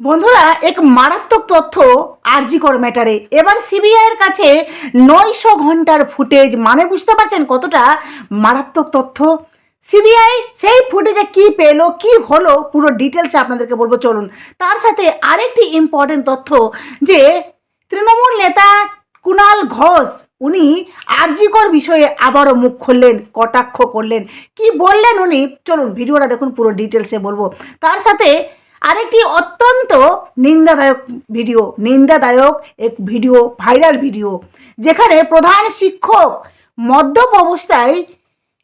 বন্ধুরা, এক মারাত্মক তথ্য আরজিকর ম্যাটারে। এবার সিবিআইয়ের কাছে নয়শো ঘণ্টার ফুটেজ মানে বুঝতে পারছেন কতটা মারাত্মক তথ্য? সিবিআই সেই ফুটেজে কি পেল, কি হলো, পুরো ডিটেলসে আপনাদেরকে বলব, চলুন। তার সাথে আরেকটি ইম্পর্টেন্ট তথ্য যে, তৃণমূল নেতা কুণাল ঘোষ, উনি আরজিকর বিষয়ে আবারও মুখ খুললেন, কটাক্ষ করলেন। কি বললেন উনি? চলুন, ভিডিওটা দেখুন, পুরো ডিটেলসে বলব। তার সাথে আরেকটি অত্যন্ত নিন্দাদায়ক ভিডিও নিন্দাদায়ক এক ভিডিও ভাইরাল ভিডিও যেখানে প্রধান শিক্ষক মদ্যপ অবস্থায়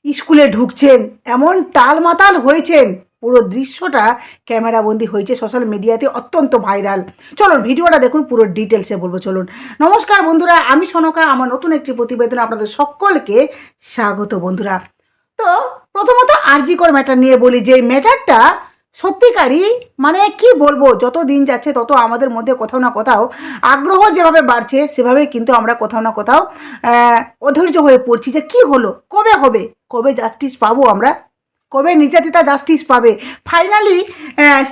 স্কুলে ঢুকছেন, এমন টালমাতাল হয়েছেন। পুরো দৃশ্যটা ক্যামেরাবন্দি হয়েছে সোশ্যাল মিডিয়াতে অত্যন্ত ভাইরাল চলুন ভিডিওটা দেখুন, পুরো ডিটেলসে বলব, চলুন। নমস্কার বন্ধুরা, আমি সনকা, আমার নতুন একটি প্রতিবেদন আপনাদের সকলকে স্বাগত বন্ধুরা। তো, প্রথমত আরজিকর ম্যাটার নিয়ে বলি, যে ম্যাটারটা সত্যিকারই মানে কি বলব, যত দিন যাচ্ছে তত আমাদের মধ্যে কোথাও না কোথাও আগ্রহ যেভাবে বাড়ছে সেভাবে কিন্তু আমরা কোথাও না কোথাও অধৈর্য হয়ে পড়ছি যে কি হলো, কবে হবে, কবে জাস্টিস পাবো আমরা, কবে নির্যাতিতা জাস্টিস পাবে? ফাইনালি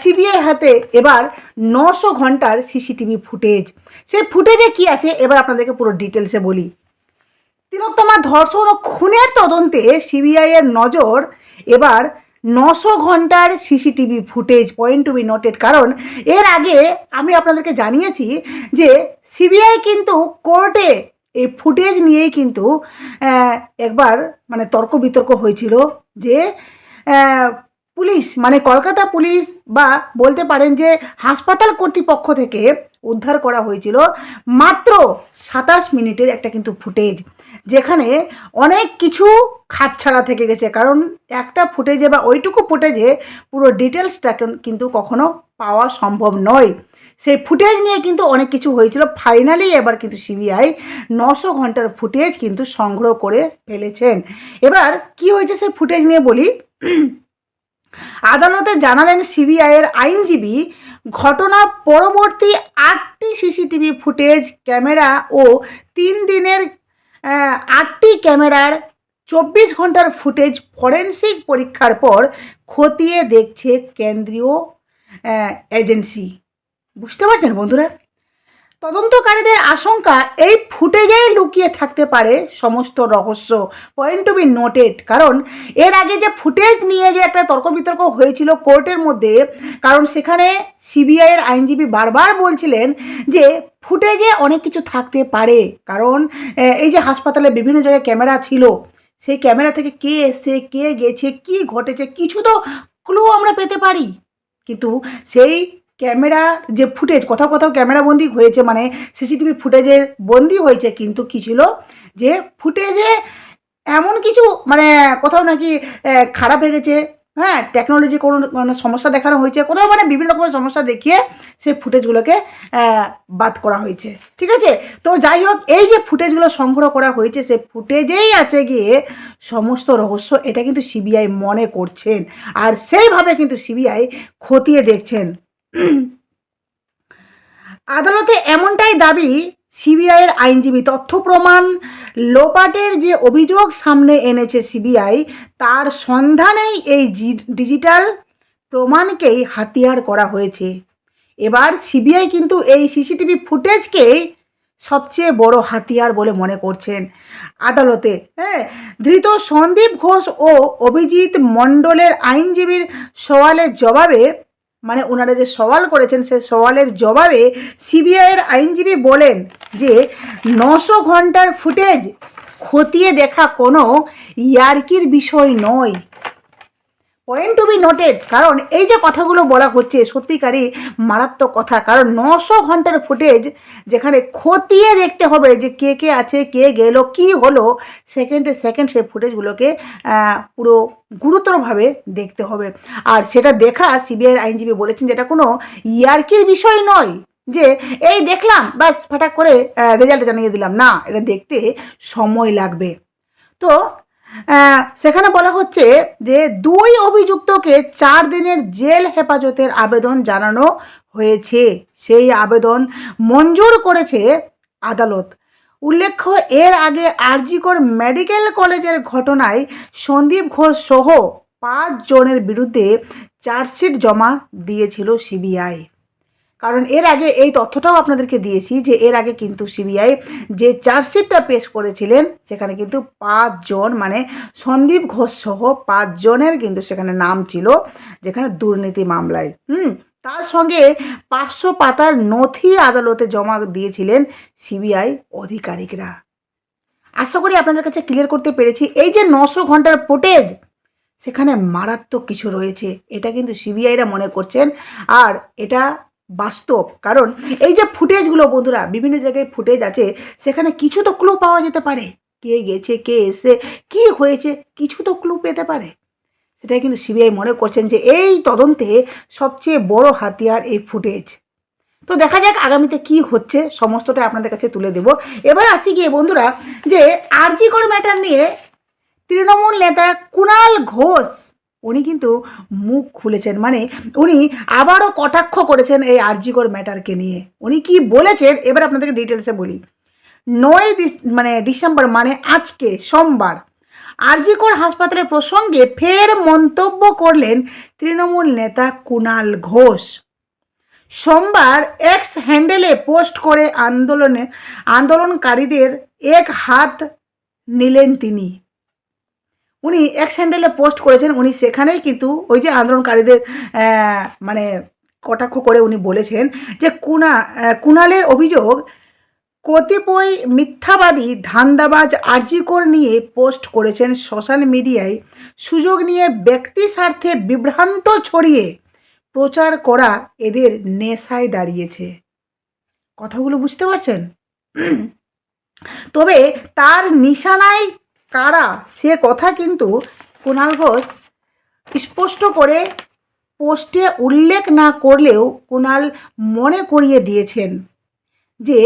সিবিআই হাতে এবার নশো ঘণ্টার সিসিটিভি ফুটেজ সেই ফুটেজে কি আছে? এবার আপনাদেরকে পুরো ডিটেলসে বলি। তিলোত্তমা ধর্ষণ ও খুনের তদন্তে সিবিআইয়ের নজর এবার নশো ঘণ্টার CCTV footage point to be noted কারণ এর আগে আমি আপনাদেরকে জানিয়েছি যে সিবিআই কিন্তু কোর্টে এই ফুটেজ নিয়েই কিন্তু একবার মানে তর্ক বিতর্ক হয়েছিল যে পুলিশ মানে কলকাতা পুলিশ বা বলতে পারেন যে হাসপাতাল কর্তৃপক্ষ থেকে উদ্ধার করা হয়েছিল মাত্র সাতাশ মিনিটের একটা কিন্তু ফুটেজ, যেখানে অনেক কিছু খাপছাড়া থেকে গেছে। কারণ একটা ফুটেজে বা ওইটুকু ফুটেজে পুরো ডিটেলসটা কিন্তু কখনো পাওয়া সম্ভব নয়। সেই ফুটেজ নিয়ে কিন্তু অনেক কিছু হয়েছিল। ফাইনালি এবার কিন্তু সিবিআই নশো ঘণ্টার ফুটেজ কিন্তু সংগ্রহ করে ফেলেছেন। এবার কি হয়েছে সেই ফুটেজ নিয়ে বলি? আদালতে জানালেন সিবিআইয়ের আইনজীবী, ঘটনা পরবর্তী আটটি সিসিটিভি ফুটেজ, ক্যামেরা ও তিন দিনের আটটি ক্যামেরার চব্বিশ ঘণ্টার ফুটেজ ফরেনসিক পরীক্ষার পর খতিয়ে দেখছে কেন্দ্রীয় এজেন্সি। বুঝতে পারছেন বন্ধুরা? তদন্তকারীদের আশঙ্কা, এই ফুটেজেই লুকিয়ে থাকতে পারে সমস্ত রহস্য। পয়েন্ট টু বি নোটেড কারণ এর আগে যে ফুটেজ নিয়ে যে একটা তর্ক বিতর্ক হয়েছিল কোর্টের মধ্যে, কারণ সেখানে সিবিআইয়ের আইনজীবী বারবার বলছিলেন যে ফুটেজে অনেক কিছু থাকতে পারে। কারণ এই যে হাসপাতালে বিভিন্ন জায়গায় ক্যামেরা ছিল, সেই ক্যামেরা থেকে কে এসছে, কে গেছে, কি ঘটেছে, কিছু তো ক্লু আমরা পেতে পারি। কিন্তু সেই ক্যামেরা যে ফুটেজ, কোথাও কোথাও ক্যামেরা বন্দি হয়েছে মানে সিসিটিভি ফুটেজের বন্দি হয়েছে, কিন্তু কী ছিল? যে ফুটেজে এমন কিছু মানে কোথাও নাকি খারাপ হয়ে গেছে হ্যাঁ টেকনোলজি কোনো মানে সমস্যা দেখানো হয়েছে, কোথাও মানে বিভিন্ন রকমের সমস্যা দেখিয়ে সেই ফুটেজগুলোকে বাদ করা হয়েছে, ঠিক আছে? তো যাই হোক, এই যে ফুটেজগুলো সংগ্রহ করা হয়েছে সে ফুটেজেই আছে গিয়ে সমস্ত রহস্য, এটা কিন্তু সিবিআই মনে করছেন, আর সেইভাবে কিন্তু সিবিআই খতিয়ে দেখছেন। আদালতে এমনটাই দাবি সিবিআইয়ের আইনজীবী, তথ্য প্রমাণ লোপাটের যে অভিযোগ সামনে এনেছে সিবিআই, তার সন্ধানেই এই ডিজিটাল প্রমাণকেই হাতিয়ার করা হয়েছে। এবার সিবিআই কিন্তু এই সিসিটিভি ফুটেজকেই সবচেয়ে বড় হাতিয়ার বলে মনে করছেন আদালতে। হ্যাঁ ধৃত সন্দীপ ঘোষ ও অভিজিৎ মণ্ডলের আইনজীবীর সওয়ালের জবাবে মানে ওনারা যে সওয়াল করেছেন, সে সওয়ালের জবাবে সিবিআইয়ের আইনজীবী বলেন যে নশো ঘণ্টার ফুটেজ খতিয়ে দেখা কোনো ইয়ার্কির বিষয় নয়। পয়েন্ট টু বি নোটেড কারণ এই যে কথাগুলো বলা হচ্ছে, সত্যিকারই মারাত্মক কথা। কারণ নশো ঘণ্টার ফুটেজ যেখানে খতিয়ে দেখতে হবে যে কে কে আছে, কে গেল, কি হলো সেকেন্ডে সেকেন্ড সেই ফুটেজগুলোকে পুরো গুরুতরভাবে দেখতে হবে। আর সেটা দেখা সিবিআইয়ের আইনজীবী বলেছেন যেটা কোনো ইয়ার্কির বিষয় নয়, যে এই দেখলাম বাস ফাটাক করে রেজাল্ট জানিয়ে দিলাম, না, এটা দেখতে সময় লাগবে। তো সেখানে বলা হচ্ছে যে দুই অভিযুক্তকে চার দিনের জেল হেফাজতের আবেদন জানানো হয়েছে। সেই আবেদন মঞ্জুর করেছে আদালত। উল্লেখ্য, এর আগে আরজিকর মেডিকেল কলেজের ঘটনায় সন্দীপ ঘোষ সহ পাঁচ জনের বিরুদ্ধে চার্জশিট জমা দিয়েছিল সিবিআই। কারণ এর আগে এই তথ্যটাও আপনাদেরকে দিয়েছি যে এর আগে কিন্তু সিবিআই যে চার্জশিটটা পেশ করেছিলেন, সেখানে কিন্তু পাঁচজন মানে সন্দীপ ঘোষ সহ পাঁচজনের কিন্তু সেখানে নাম ছিল, যেখানে দুর্নীতি মামলায়। হুম, তার সঙ্গে পাঁচশো পাতার নথি আদালতে জমা দিয়েছিলেন সিবিআই আধিকারিকরা আশা করি আপনাদের কাছে ক্লিয়ার করতে পেরেছি। এই যে নশো ঘণ্টার ফুটেজ, সেখানে মারাত্মক কিছু রয়েছে, এটা কিন্তু সিবিআইরা মনে করছেন। আর এটা বাস্তব। কারণ এই যে ফুটেজগুলো বন্ধুরা, বিভিন্ন জায়গায় ফুটেজ আছে, সেখানে কিছু তো ক্লু পাওয়া যেতে পারে। কে গেছে, কে এসে কি হয়েছে, কিছু তো ক্লু পেতে পারে। সেটাই কিন্তু সিবিআই মনে করছেন যে এই তদন্তে সবচেয়ে বড় হাতিয়ার এই ফুটেজ তো দেখা যাক আগামীতে কি হচ্ছে সমস্তটা আপনাদের কাছে তুলে দেব। এবার আসি গিয়ে বন্ধুরা, যে আরজিকর ম্যাটার নিয়ে তৃণমূল নেতা কুণাল ঘোষ উনি কিন্তু মুখ খুলেছেন মানে উনি আবারও কটাক্ষ করেছেন এই আরজিকর ম্যাটারকে নিয়ে। উনি কি বলেছেন? এবার আপনাদেরকে ডিটেলসে বলি। নয় মানে ডিসেম্বর মানে আজকে, সোমবার। আরজিকর হাসপাতালের প্রসঙ্গে ফের মন্তব্য করলেন তৃণমূল নেতা কুণাল ঘোষ। সোমবার এক্স হ্যান্ডেলে পোস্ট করে আন্দোলনে, আন্দোলনকারীদের এক হাত নিলেন তিনি। উনি এক্স হ্যান্ডেলে পোস্ট করেছেন উনি সেখানেই কিন্তু ওই যে আন্দোলনকারীদের মানে কটাক্ষ করে উনি বলেছেন যে কুনা আহ, কুণালের অভিযোগ কতিপয় মিথ্যাবাদী ধান্দাবাজ আর্জিকর নিয়ে পোস্ট করেছেন সোশ্যাল মিডিয়ায়। সুযোগ নিয়ে ব্যক্তি স্বার্থে বিভ্রান্ত ছড়িয়ে প্রচার করা এদের নেশায় দাঁড়িয়েছে। কথাগুলো বুঝতে পারছেন? তবে তার নিশানায় কারা? সে কথা কিন্তু কুণাল ঘোষ স্পষ্ট করে পোস্টে উল্লেখ না করলেও কুণাল মনে করিয়ে দিয়েছেন যে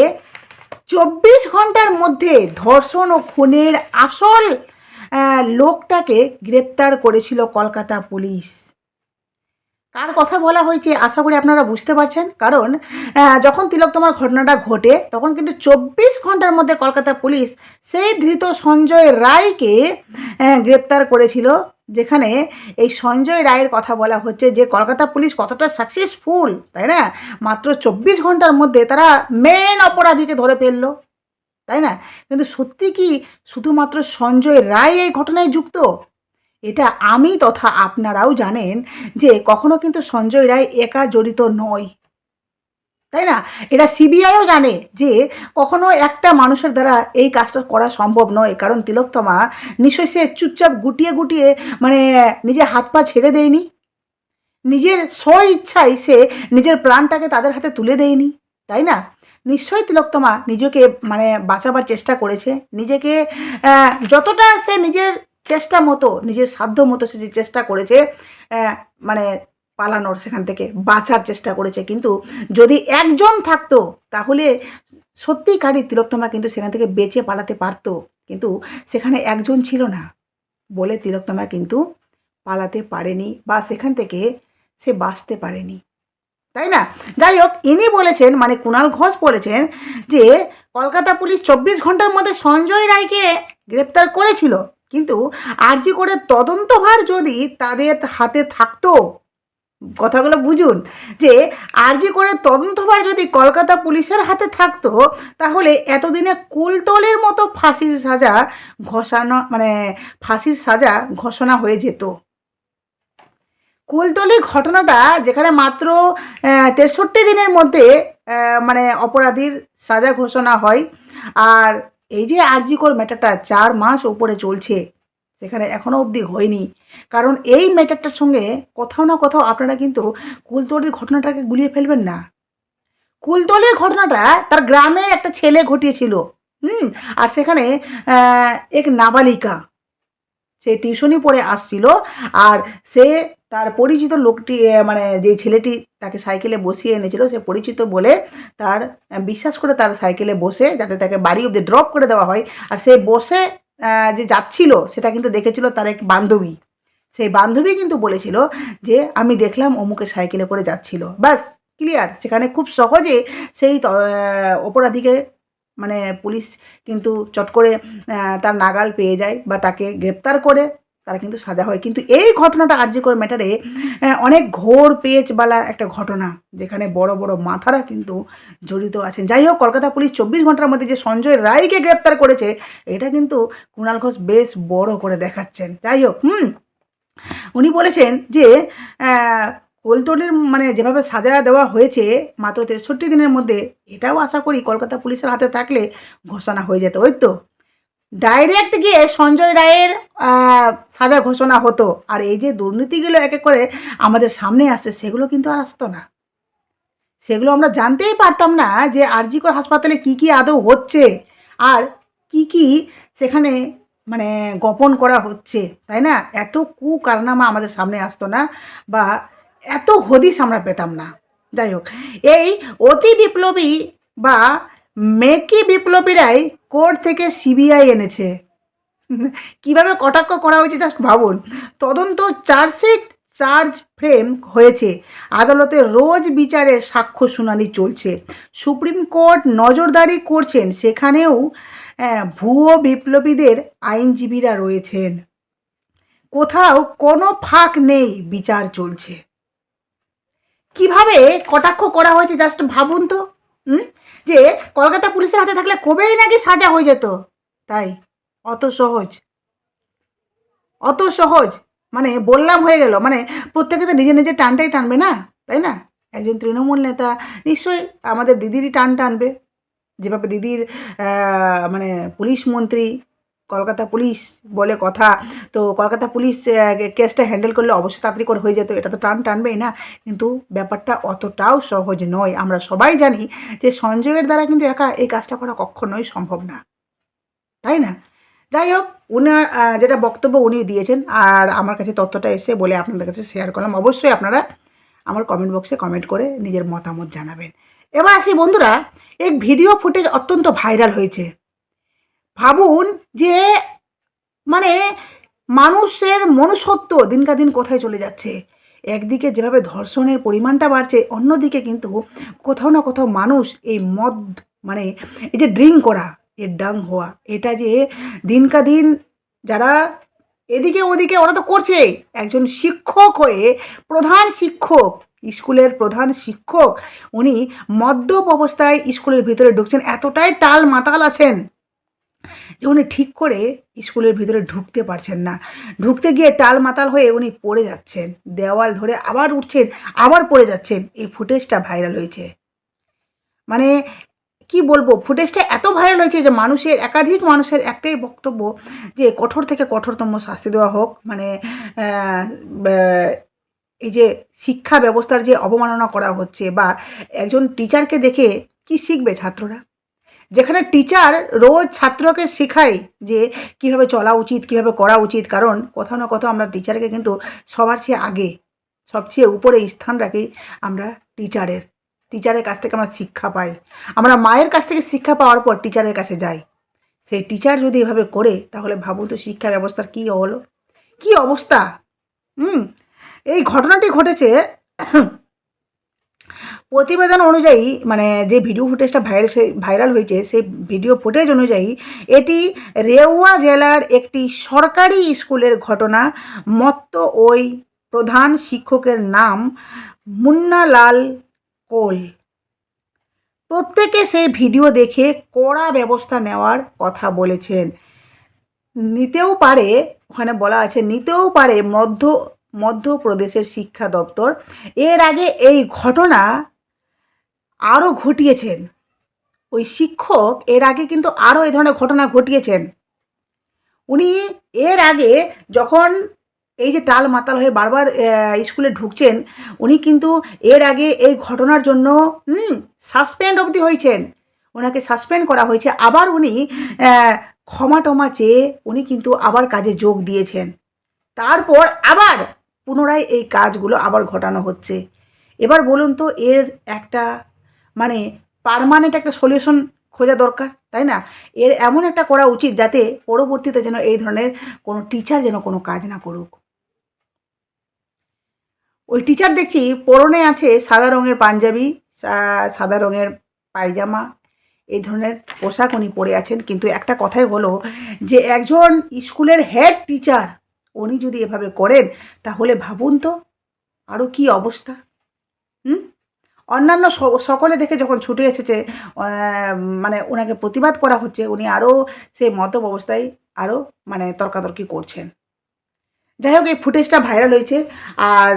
চব্বিশ ঘণ্টার মধ্যে ধর্ষণ ও খুনের আসল লোকটাকে গ্রেপ্তার করেছিল কলকাতা পুলিশ। কার কথা বলা হয়েছে আশা করি আপনারা বুঝতে পারছেন। কারণ যখন তিলক তোমার ঘটনাটা ঘটে, তখন কিন্তু চব্বিশ ঘণ্টার মধ্যে কলকাতা পুলিশ সেই ধৃত সঞ্জয় রায়কে গ্রেপ্তার করেছিল, যেখানে এই সঞ্জয় রায়ের কথা বলা হচ্ছে যে কলকাতা পুলিশ কতটা সাকসেসফুল তাই না? মাত্র চব্বিশ ঘণ্টার মধ্যে তারা মেন অপরাধীকে ধরে ফেলল, তাই না? কিন্তু সত্যি কি শুধুমাত্র সঞ্জয় রায় এই ঘটনায় যুক্ত? এটা আমি তথা আপনারাও জানেন যে কখনো কিন্তু সঞ্জয় রায় একা জড়িত নয়। তাই না? এটা সিবিআইও জানে যে কখনো একটা মানুষের দ্বারা এই কাজটা করা সম্ভব নয়। কারণ তিলোত্তমা নিশ্চয়ই সে চুপচাপ গুটিয়ে গুটিয়ে মানে নিজের হাত পা ছেড়ে দেয়নি। নিজের স্ব ইচ্ছায় সে নিজের প্রাণটাকে তাদের হাতে তুলে দেয়নি। তাই না? নিশ্চয়ই তিলোত্তমা নিজেকে মানে বাঁচাবার চেষ্টা করেছে। নিজেকে যতটা সে নিজের চেষ্টা মতো, নিজের সাধ্য মতো সে যে চেষ্টা করেছে মানে পালানোর সেখান থেকে, বাঁচার চেষ্টা করেছে। কিন্তু যদি একজন থাকতো, তাহলে সত্যিকারই তিলোত্তমা কিন্তু সেখান থেকে বেঁচে পালাতে পারতো। কিন্তু সেখানে একজন ছিল না বলে তিলোত্তমা কিন্তু পালাতে পারেনি বা সেখান থেকে সে বাঁচতে পারেনি। তাই না? যাই হোক, ইনি বলেছেন মানে কুণাল ঘোষ বলেছেন যে, কলকাতা পুলিশ চব্বিশ ঘণ্টার মধ্যে সঞ্জয় রায়কে গ্রেপ্তার করেছিল। কিন্তু আরজি করে তদন্তভার যদি তাদের হাতে থাকতো, কথাগুলো বুঝুন, যে আরজি করে তদন্তভার যদি কলকাতা পুলিশের হাতে থাকতো, তাহলে এতদিনে কুলতলের মতো ফাঁসির সাজা ঘোষানো মানে ফাঁসির সাজা ঘোষণা হয়ে যেত। কুলতলি ঘটনাটা যেখানে মাত্র তেষট্টি দিনের মধ্যে মানে অপরাধীর সাজা ঘোষণা হয়। আর এই যে আরজিকর ম্যাটারটা চার মাস উপরে চলছে, সেখানে এখনও অবধি হয়নি। কারণ এই ম্যাটারটার সঙ্গে কোথাও না কোথাও আপনারা কিন্তু কুলতলির ঘটনাটাকে গুলিয়ে ফেলবেন না। কুলতলির ঘটনাটা তার গ্রামের একটা ছেলে ঘটিয়েছিল, হুম? আর সেখানে এক নাবালিকা, সে টিউশনি পড়ে আসছিল, আর সে তার পরিচিত লোকটি মানে যে ছেলেটি তাকে সাইকেলে বসিয়ে এনেছিল, সে পরিচিত বলে তার বিশ্বাস করে তার সাইকেলে বসে যাতে তাকে বাড়ি অব্দি ড্রপ করে দেওয়া হয়। আর সে বসে যে যাচ্ছিল, সেটা কিন্তু দেখেছিল তার এক বান্ধবী। সেই বান্ধবী কিন্তু বলেছিল যে, আমি দেখলাম অমুকের সাইকেলে করে যাচ্ছিল। ব্যাস, ক্লিয়ার। সেখানে খুব সহজে সেই অপরাধীকে মানে পুলিশ কিন্তু চট করে তার নাগাল পেয়ে যায় বা তাকে গ্রেপ্তার করে। তারা কিন্তু সাজা হয়। কিন্তু এই ঘটনাটা আর্যিকর ম্যাটারে অনেক ঘোর পেঁচবালা একটা ঘটনা যেখানে বড় বড় মাথারা কিন্তু জড়িত আছেন। যাই হোক কলকাতা পুলিশ চব্বিশ ঘণ্টার মধ্যে যে সঞ্জয় রায়কে গ্রেপ্তার করেছে এটা কিন্তু কুণাল ঘোষ বেশ বড় করে দেখাচ্ছেন। যাই হোক হুম উনি বলেছেন যে আহ, মানে যেভাবে সাজা দেওয়া হয়েছে মাত্র তেষট্টি দিনের মধ্যে এটাও আশা করি কলকাতা পুলিশের হাতে থাকলে ঘোষণা হয়ে যেত ওই তো। ডাইরেক্ট গিয়ে সঞ্জয় রায়ের সাজা ঘোষণা হতো। আর এই যে দুর্নীতিগুলো এক করে আমাদের সামনে আসছে, সেগুলো কিন্তু আর আসতো না। সেগুলো আমরা জানতেই পারতাম না যে আরজিকর হাসপাতালে কি কি আদৌ হচ্ছে, আর কি কি সেখানে মানে গোপন করা হচ্ছে, তাই না? এত কু কারনামা আমাদের সামনে আসতো না বা এত হদিস আমরা পেতাম না। যাই হোক, এই অতি বিপ্লবী বা মেকি বিপ্লবীরাই কোর্ট থেকে সিবিআই এনেছে। কীভাবে কটাক্ষ করা হয়েছে জাস্ট ভাবুন। তদন্ত চার্জশিট, চার্জ ফ্রেম হয়েছে। আদালতে রোজ বিচারের সাক্ষ্য শুনানি চলছে। সুপ্রিম কোর্ট নজরদারি করছেন, সেখানেও ভুয়ো বিপ্লবীদের আইনজীবীরা রয়েছেন। কোথাও কোনো ফাঁক নেই, বিচার চলছে। কীভাবে কটাক্ষ করা হয়েছে জাস্ট ভাবুন তো। যে কলকাতা পুলিশের হাতে থাকলে কবেই নাকি সাজা হয়ে যেত। তাই, অত সহজ। অত সহজ। মানে বললাম হয়ে গেল। মানে প্রত্যেকে তো নিজে নিজে টানটাই টানবে না? তাই না? একজন তৃণমূল নেতা নিশ্চয়ই আমাদের দিদিরই টান টানবে। যেভাবে দিদির মানে পুলিশ মন্ত্রী কলকাতা পুলিশ বলে কথা, তো কলকাতা পুলিশ কেসটা হ্যান্ডেল করলে অবশ্যই তাড়াতাড়ি করে হয়ে যেত। এটা তো টান টানবেই না, কিন্তু ব্যাপারটা অতটাও সহজ নয়। আমরা সবাই জানি যে সঞ্জয়ের দ্বারা কিন্তু একা এই কাজটা করা কখনোই সম্ভব না। তাই না? যাই হোক, উনার যেটা বক্তব্য উনি দিয়েছেন, আর আমার কাছে তথ্যটা এসে বলে আপনাদের কাছে শেয়ার করলাম। অবশ্যই আপনারা আমার কমেন্ট বক্সে কমেন্ট করে নিজের মতামত জানাবেন। এবার আসি বন্ধুরা এক ভিডিও ফুটেজ অত্যন্ত ভাইরাল হয়েছে। ভাবুন যে মানে মানুষের মনুষ্যত্ব দিনকা দিন কোথায় চলে যাচ্ছে। একদিকে যেভাবে ধর্ষণের পরিমাণটা বাড়ছে, অন্যদিকে কিন্তু কোথাও না কোথাও মানুষ এই মদ মানে এই যে ড্রিঙ্ক করা, এর ডাং হওয়া। এটা যে দিনকা দিন যারা এদিকে ওদিকে, ওরা তো করছে একজন শিক্ষক হয়ে প্রধান শিক্ষক, স্কুলের প্রধান শিক্ষক, উনি মদ্যপ অবস্থায় স্কুলের ভিতরে ঢুকছেন। এতটাই টাল মাতাল আছেন। যে উনি ঠিক করে স্কুলের ভিতরে ঢুকতে পারছেন না। ঢুকতে গিয়ে টাল মাতাল হয়ে উনি পড়ে যাচ্ছেন। দেওয়াল ধরে আবার উঠছেন, আবার পড়ে যাচ্ছেন। এই ফুটেজটা ভাইরাল হয়েছে। মানে কি বলব, ফুটেজটা এত ভাইরাল হয়েছে যে মানুষের, একাধিক মানুষের একটাই বক্তব্য যে কঠোর থেকে কঠোরতম শাস্তি দেওয়া হোক মানে এই যে শিক্ষা ব্যবস্থার যে অবমাননা করা হচ্ছে বা একজন টিচারকে দেখে কি শিখবে ছাত্ররা? যেখানে টিচার রোজ ছাত্রকে শেখায় যে কীভাবে চলা উচিত, কীভাবে করা উচিত। কারণ কোথাও না কোথাও আমরা টিচারকে কিন্তু সবার চেয়ে আগে, সবচেয়ে উপরে স্থান রাখি আমরা টিচারের টিচারের কাছ থেকে আমরা শিক্ষা পাই। আমরা মায়ের কাছ থেকে শিক্ষা পাওয়ার পর টিচারের কাছে যাই। সেই টিচার যদি এভাবে করে, তাহলে ভাবুন তো শিক্ষা ব্যবস্থার কী হলো? কী অবস্থা? হুম, এই ঘটনাটি ঘটেছে প্রতিবেদন অনুযায়ী মানে যে ভিডিও ফুটেজটা ভাইরাল ভাইরাল হয়েছে, সেই ভিডিও ফুটেজ অনুযায়ী, এটি রেওয়া জেলার একটি সরকারি স্কুলের ঘটনা। মত্ত ওই প্রধান শিক্ষকের নাম মুন্নালাল কোল। প্রত্যেকে সেই ভিডিও দেখে কড়া ব্যবস্থা নেওয়ার কথা বলেছেন। নিতেও পারে, ওখানে বলা আছে, নিতেও পারে মধ্য, মধ্যপ্রদেশের শিক্ষা দপ্তর। এর আগে এই ঘটনা আরও ঘটিয়েছেন। ওই শিক্ষক এর আগে কিন্তু আরও এই ধরনের ঘটনা ঘটিয়েছেন। উনি এর আগে যখন এই যে টাল মাতাল হয়ে বারবার স্কুলে ঢুকছেন, উনি কিন্তু এর আগে এই ঘটনার জন্য সাসপেন্ড অবধি হয়েছেন। ওনাকে সাসপেন্ড করা হয়েছে। আবার উনি ক্ষমা টমা চেয়ে উনি কিন্তু আবার কাজে যোগ দিয়েছেন। তারপর আবার পুনরায় এই কাজগুলো আবার ঘটানো হচ্ছে। এবার বলুন তো এর একটা মানে পারমানেন্ট একটা সলিউশন খোঁজা দরকার, তাই না? এর এমন একটা করা উচিত যাতে পরবর্তীতে যেন এই ধরনের কোনো টিচার যেন কোনো কাজ না করুক। ওই টিচার দেখছি পরনে আছে সাদা রঙের পাঞ্জাবি সাদা রঙের পায়জামা, এই ধরনের পোশাক উনি পরে আছেন। কিন্তু একটা কথাই হলো যে একজন স্কুলের হেড টিচার উনি যদি এভাবে করেন, তাহলে ভাবুন তো আরও কি অবস্থা। হুম? অন্যান্য সকলে দেখে যখন ছুটে এসেছে মানে ওনাকে প্রতিবাদ করা হচ্ছে, উনি আরও সেই মতব অবস্থায় আরও মানে তর্কাতর্কি করছেন। যাই হোক, এই ফুটেজটা ভাইরাল হয়েছে আর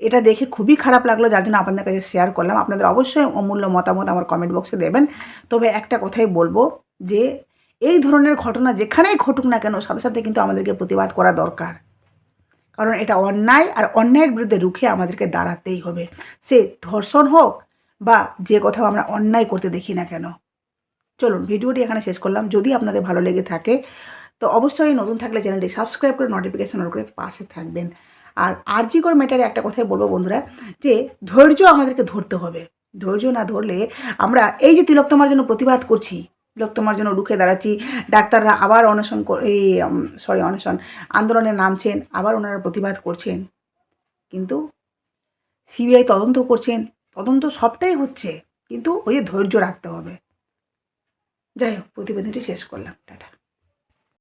এটা দেখে খুবই খারাপ লাগল, যার জন্য আপনাদের কাছে শেয়ার করলাম। আপনাদের অবশ্যই অমূল্য মতামত আমার কমেন্ট বক্সে দেবেন। তবে একটা কথাই বলব যে, এই ধরনের ঘটনা যেখানেই ঘটুক না কেন, সাথে সাথে কিন্তু আমাদেরকে প্রতিবাদ করা দরকার। কারণ এটা অন্যায় আর অন্যায়ের বিরুদ্ধে রুখে আমাদেরকে দাঁড়াতেই হবে। সে ধর্ষণ হোক বা যে কোথাও আমরা অন্যায় করতে দেখি না কেন। চলুন, ভিডিওটি এখানে শেষ করলাম। যদি আপনাদের ভালো লেগে থাকে, তো অবশ্যই নতুন থাকলে চ্যানেলটি সাবস্ক্রাইব করে নোটিফিকেশন করে পাশে থাকবেন। আর আরজিকর ম্যাটারে একটা কথাই বলব বন্ধুরা, যে ধৈর্য আমাদেরকে ধরতে হবে। ধৈর্য না ধরলে আমরা এই যে তিলকতমার জন্য প্রতিবাদ করছি তিলকতমার জন্য রুখে দাঁড়াচ্ছি। ডাক্তাররা আবার অনশন এই সরি অনশন। আন্দোলনে নামছেন, আবার ওনারা প্রতিবাদ করছেন। কিন্তু সিবিআই তদন্ত করছেন, তদন্ত সবটাই হচ্ছে। কিন্তু ওই ধৈর্য রাখতে হবে। যাই হোক, প্রতিবেদনটি শেষ করলাম। টাটা।